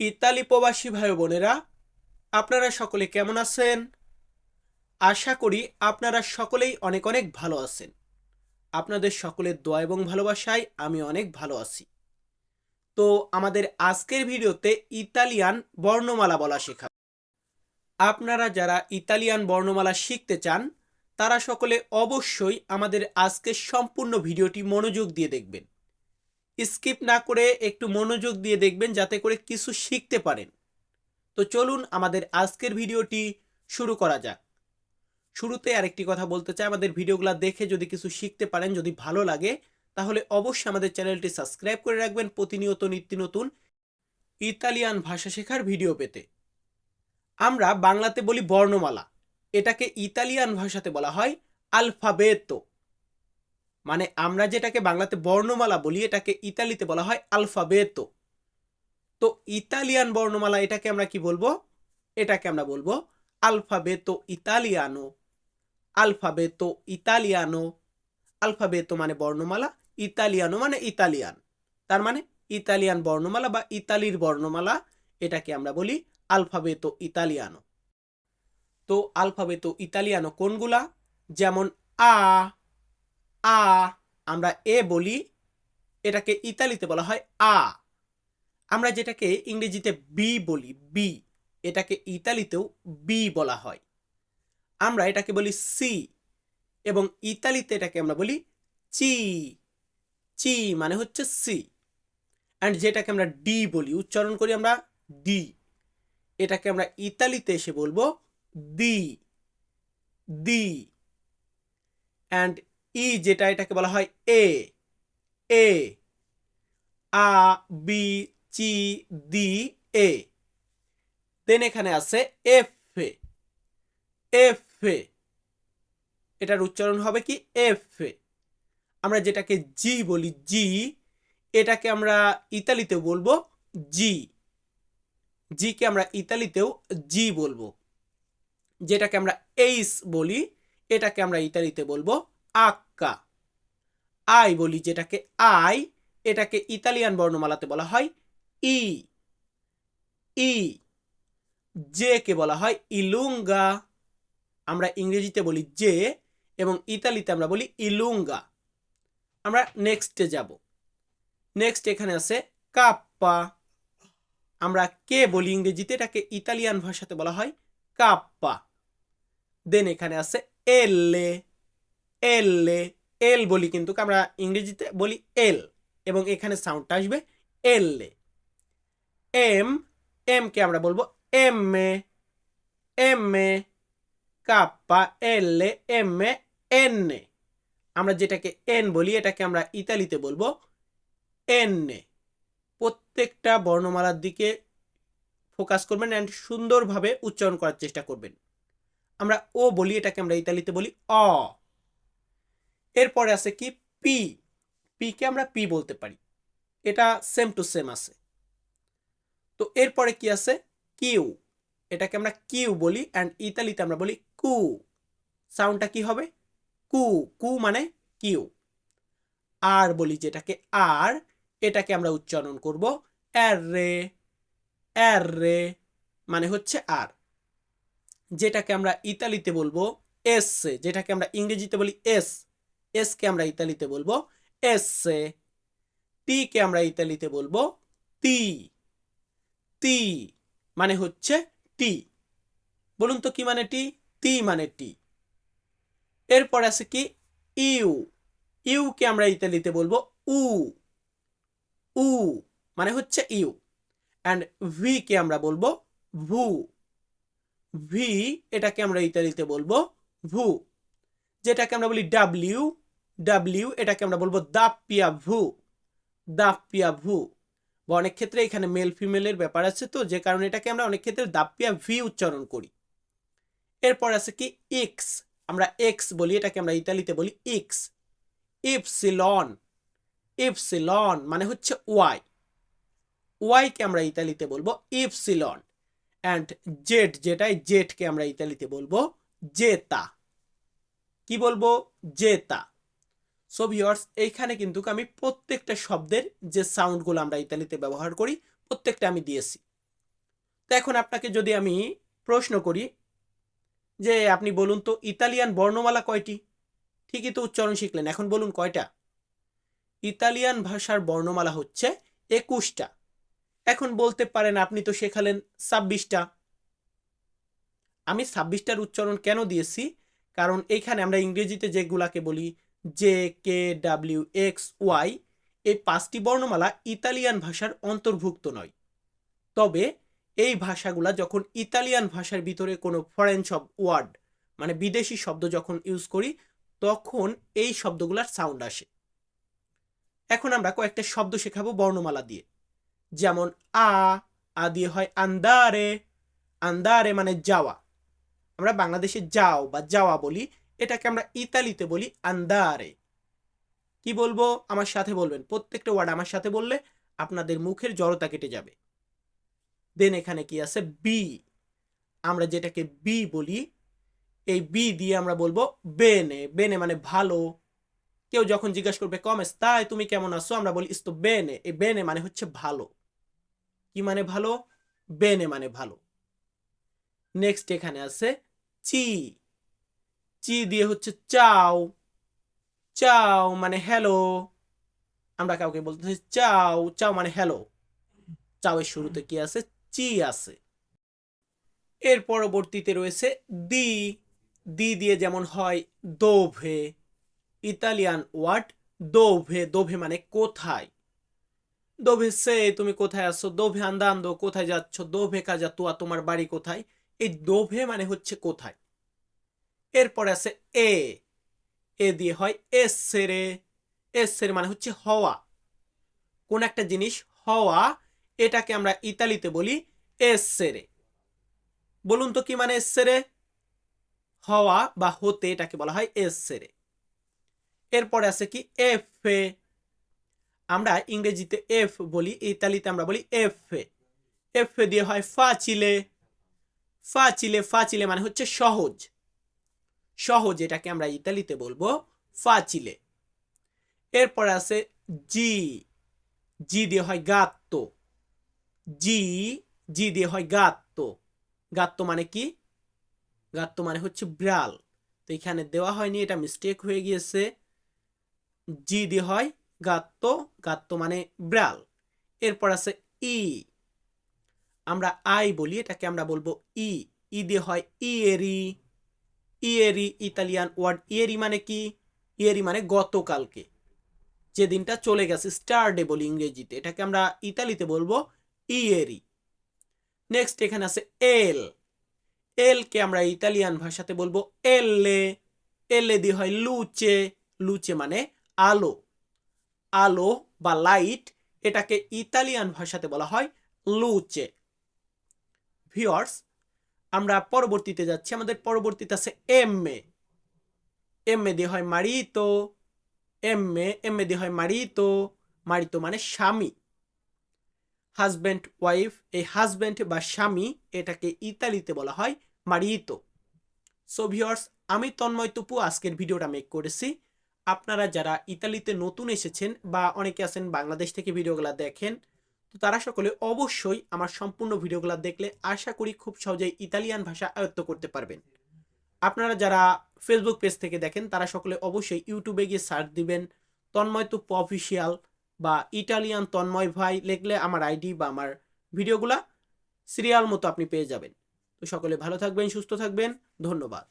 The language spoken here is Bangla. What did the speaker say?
ইতালি প্রবাসী ভাই বোনেরা, আপনারা সকলে কেমন আছেন? আশা করি আপনারা সকলেই অনেক অনেক ভালো আছেন। আপনাদের সকলের দোয়া এবং ভালোবাসায় আমি অনেক ভালো আছি। তো আমাদের আজকের ভিডিওতে ইতালিয়ান বর্ণমালা বলা শেখা আপনারা যারা ইতালিয়ান বর্ণমালা শিখতে চান, তারা সকলে অবশ্যই আমাদের আজকের সম্পূর্ণ ভিডিওটি মনোযোগ দিয়ে দেখবেন। স্কিপ না করে একটু মনোযোগ দিয়ে দেখবেন, যাতে করে কিছু শিখতে পারেন। তো চলুন আমাদের আজকের ভিডিওটি শুরু করা যাক। শুরুতে আরেকটি কথা বলতে চাই। আমাদের ভিডিওগুলো দেখে যদি কিছু শিখতে পারেন, যদি ভালো লাগে, তাহলে অবশ্যই আমাদের চ্যানেলটি সাবস্ক্রাইব করে রাখবেন প্রতিনিয়ত নিত্য নতুন ইতালিয়ান ভাষা শেখার ভিডিও পেতে। আমরা বাংলাতে বলি বর্ণমালা। এটাকে ইতালিয়ান ভাষাতে বলা হয় আলফাবেতো। মানে আমরা যেটাকে বাংলাতে বর্ণমালা বলি, এটাকে ইতালিতে বলা হয় আলফাবেতো তো ইতালিয়ান বর্ণমালা এটাকে আমরা কি বলব? এটাকে আমরা বলব আলফাবেতো ইতালিয়ানো আলফাবেতো ইতালিয়ানো আলফাবেতো মানে বর্ণমালা, ইতালিয়ানো মানে ইতালিয়ান। তার মানে ইতালিয়ান বর্ণমালা বা ইতালির বর্ণমালা এটাকে আমরা বলি আলফাবেতো ইতালিয়ানো তো আলফাবেতো ইতালিয়ানো কোনগুলা? যেমন আ আ, আমরা এ বলি, এটাকে ইতালিতে বলা হয় আ। আমরা যেটাকে ইংরেজিতে বি বলি, বি, এটাকে ইতালিতেও বি বলা হয়। আমরা এটাকে বলি সি এবং ইতালিতে এটাকে আমরা বলি চি। চি মানে হচ্ছে সি। অ্যান্ড যেটাকে আমরা ডি বলি, উচ্চারণ করি আমরা ডি। এটাকে আমরা ইতালিতে এসে বলব দি দি। অ্যান্ড ই যেটা এটাকে বলা হয় এ এ, আ, বি, চি দি এ। দেন এখানে আছে এফ এ এফ। এ এটার উচ্চারণ হবে কি এফ। এ আমরা যেটাকে জি বলি, জি, এটাকে আমরা ইতালিতেও বলব জি। জিকে আমরা ইতালিতেও জি বলব। যেটাকে আমরা এইস বলি, এটাকে আমরা ইতালিতে বলব আক্কা আই বলি যেটাকে আই, এটাকে ইতালিয়ান বর্ণমালাতে বলা হয় ই। ই। জে কে বলা হয় ইলুঙ্গা। আমরা ইংরেজিতে বলি জে এবং ইতালিতে আমরা বলি ইলুঙ্গা। আমরা নেক্সটে যাব। নেক্সট এখানে আছে কাপ্পা। আমরা কে বলি ইংরেজিতে? এটাকে ইতালিয়ান ভাষাতে বলা হয় কাপ্পা। দেন এখানে আছে এলে এলে এল বলি কিন্তু আমরা ইংরেজিতে বলি এল এবং এখানে সাউন্ডটা আসবে এলে এম এম কে আমরা বলব M A M A, kappa L M A N আমরা যেটাকে এন বলি এটাকে আমরা ইতালিতে বলব এন প্রত্যেকটা বর্ণমালার দিকে ফোকাস করবেন অ্যান্ড সুন্দরভাবে উচ্চারণ করার চেষ্টা করবেন। আমরা ও বলি এটাকে আমরা ইতালিতে বলি অ। এরপরে আছে কি? পি পিকে আমরা পি বলতে পারি। এটা সেম টু সেম আছে। তো এরপরে কি আছে? কিউ এটাকে আমরা কিউ বলি অ্যান্ড ইতালিতে আমরা বলি কু। সাউন্ডটা কি হবে? কু। কু মানে কিউ আর বলি যেটাকে আর এটাকে আমরা উচ্চারণ করব আর রে আর রে মানে হচ্ছে আর যেটাকে আমরা ইতালিতে বলব এস, যেটাকে আমরা ইংরেজিতে বলি এস। এস কে আমরা ইতালিতে বলব? এস টি কে আমরা ইতালিতে বলব? তি তি মানে হচ্ছে টি বলুন তো কি মানে টি তি মানে টি এরপর আছে কি? ইউ ইউ কে আমরা ইতালিতে বলব? উ উ মানে হচ্ছে ইউ অ্যান্ড ভি কে আমরা বলব? ভু. ভি এটাকে আমরা ইতালিতে বলব? ভু। যেটাকে আমরা বলি ডাব্লিউ ডাব্লিউ এটাকে আমরা বলব দাপিয়া ভু দাপিয়া ভু। বা অনেক ক্ষেত্রে এখানে মেল ফিমেলের ব্যাপার আছে তো, যে কারণে এটাকে আমরা অনেক ক্ষেত্রে দাপিয়া ভি উচ্চারণ করি। এরপর আছে কি এক্স আমরা এক্স বলি, এটাকে আমরা ইতালিতে বলি এক্স ইপসিলন ইপসিলন মানে হচ্ছে ওয়াই ওয়াইকে আমরা ইতালিতে বলব ইপসিলন অ্যান্ড জেড যেটাই জেটকে আমরা ইতালিতে বলব জেতা। কি বলব? জেতা। সো ভিওর্স এইখানে কিন্তু আমি প্রত্যেকটা শব্দের যে সাউন্ডগুলো আমরা ইতালিতে ব্যবহার করি, প্রত্যেকটা আমি দিয়েছি। তো এখন আপনাকে যদি আমি প্রশ্ন করি যে আপনি বলুন তো, ইতালিয়ান বর্ণমালা কয়টি? ঠিকই তো উচ্চারণ শিখলেন, এখন বলুন কয়টা? ইতালিয়ান ভাষার বর্ণমালা হচ্ছে একুশটা। এখন বলতে পারেন আপনি তো শেখালেন ছাব্বিশটা। আমি ছাব্বিশটার উচ্চারণ কেন দিয়েছি? কারণ এইখানে আমরা ইংরেজিতে যেগুলাকে বলি J K W X Y এই পাঁচটি বর্ণমালা ইতালিয়ান ভাষার অন্তর্ভুক্ত নয়। তবে এই ভাষাগুলা যখন ইতালিয়ান ভাষার ভিতরে কোনো ফরেন সব ওয়ার্ড মানে বিদেশি শব্দ যখন ইউজ করি, তখন এই শব্দগুলার সাউন্ড আসে। এখন আমরা কয়েকটা শব্দ শেখাবো বর্ণমালা দিয়ে। যেমন আ আ দিয়ে হয় আন্দারে আন্দারে মানে যাওয়া। আমরা বাংলাদেশে যাও বা যাওয়া বলি এটাকে আমরা ইতালিতে বলি আন্দারে কি বলব? আমার সাথে বলবেন। প্রত্যেকটা ওয়ার্ড আমার সাথে বললে আপনাদের মুখের জড়তা কেটে যাবে। দেন এখানে কি আছে? বি আমরা যেটাকে বি বলি, এই বি দিয়ে আমরা বলব বেনে বেনে মানে ভালো। কেউ যখন জিজ্ঞাসা করবে, কমেস, তাই তুমি কেমন আছো? আমরা বলি ইস্তো বেনে এই বেনে মানে হচ্ছে ভালো। কি মানে ভালো? বেনে মানে ভালো। নেক্সট এখানে আছে চি চি দিয়ে হচ্ছে চাও চাও মানে হ্যালো আমরা কাউকে বলতেছি চাও চাও মানে হ্যালো চাও এর শুরুতে কি আছে? চি আছে। এর পরবর্তীতে রয়েছে দি। দি দিয়ে যেমন হয় দোভে। Italian word দোভে। দোভে মানে কোথায়? দোভে সে, তুমি কোথায় আছো? দোভে আন্দান্দো, কোথায় যাচ্ছ? দোভে কাজা তুয়া তোমার বাড়ি কোথায়? এই দোভে মানে হচ্ছে কোথায়? এরপরে আছে এ। এ দিয়ে হয় এস সেরে এসেরে এসেরে মানে হচ্ছে হওয়া। কোন একটা জিনিস হওয়া, এটাকে আমরা ইতালিতে বলি এসেরে বলুন তো কি মানে এসেরে হওয়া বা হতে এটাকে বলা হয় এসেরে এরপরে আছে কি এফ এ। আমরা ইংরেজিতে এফ বলি, ইতালিতে আমরা বলি এফ এ। এফ এ দিয়ে হয় ফাচিলে। ফাচিলে ফাচিলে মানে হচ্ছে সহজ। সহজ এটাকে আমরা ইতালিতে বলব ফাচিলে এরপর আছে জি জি দিয়ে হয় গাত্ত জি জি দিয়ে হয় গাত্ত গাত্ত মানে কি? গাত্ত মানে হচ্ছে ব্রাল তো এখানে দেওয়া হয়নি, এটা মিস্টেক হয়ে গিয়েছে। জি দিয়ে হয় গাত্ত গাত্ত মানে ব্রাল এরপর আছে ই আমরা আই বলি, এটাকে আমরা বলব ই ই দিয়ে হয় ইয়েরি ইয়েরি, ইতালিয়ান ওয়ার্ড, ইয়েরি মানে কি? ইয়েরি মানে গতকালকে। যে দিনটা চলে গেছে স্টার ডে বলি ইংরেজিতে। এটাকে আমরা ইতালিতে বলব ইয়েরি। নেক্সট এখানে আছে এল। এল কে আমরা ইতালিয়ান ভাষাতে বলব এললে এললে দিয়ে হয় লুচে। লুচে মানে আলো। আলো বা লাইট, এটাকে ইতালিয়ান ভাষাতে বলা হয় লুচে। ভিওর্স আমরা পরবর্তীতে যাচ্ছি। আমাদের পরবর্তীতে আছে এম এ এম এ দিয়ে হয় মারিতো এম এ এম এ দিয়ে হয় মারিতো। মারিতো মানে স্বামী। হাজব্যান্ড ওয়াইফ এই হাজব্যান্ড বা স্বামী এটাকে ইতালিতে বলা হয় মারিতো। সো ভিওর্স আমি তন্ময় তুপু আজকের ভিডিওটা মেক করেছি। আপনারা যারা ইতালিতে নতুন এসেছেন বা অনেকে আছেন বাংলাদেশ থেকে ভিডিওগুলো দেখেন তো তারা সকলে অবশ্যই আমার সম্পূর্ণ ভিডিওগুলো দেখলে আশা করি খুব সহজেই ইতালিয়ান ভাষা আয়ত্ত করতে পারবেন। আপনারা যারা ফেসবুক পেজ থেকে দেখেন, তারা সকলে অবশ্যই ইউটিউবে গিয়ে সার্চ দিবেন, তন্ময় তুপ্পু অফিসিয়াল বা ইটালিয়ান তন্ময় ভাই লিখলে আমার আইডি বা আমার ভিডিওগুলা সিরিয়াল মতো আপনি পেয়ে যাবেন। তো সকলে ভালো থাকবেন, সুস্থ থাকবেন, ধন্যবাদ।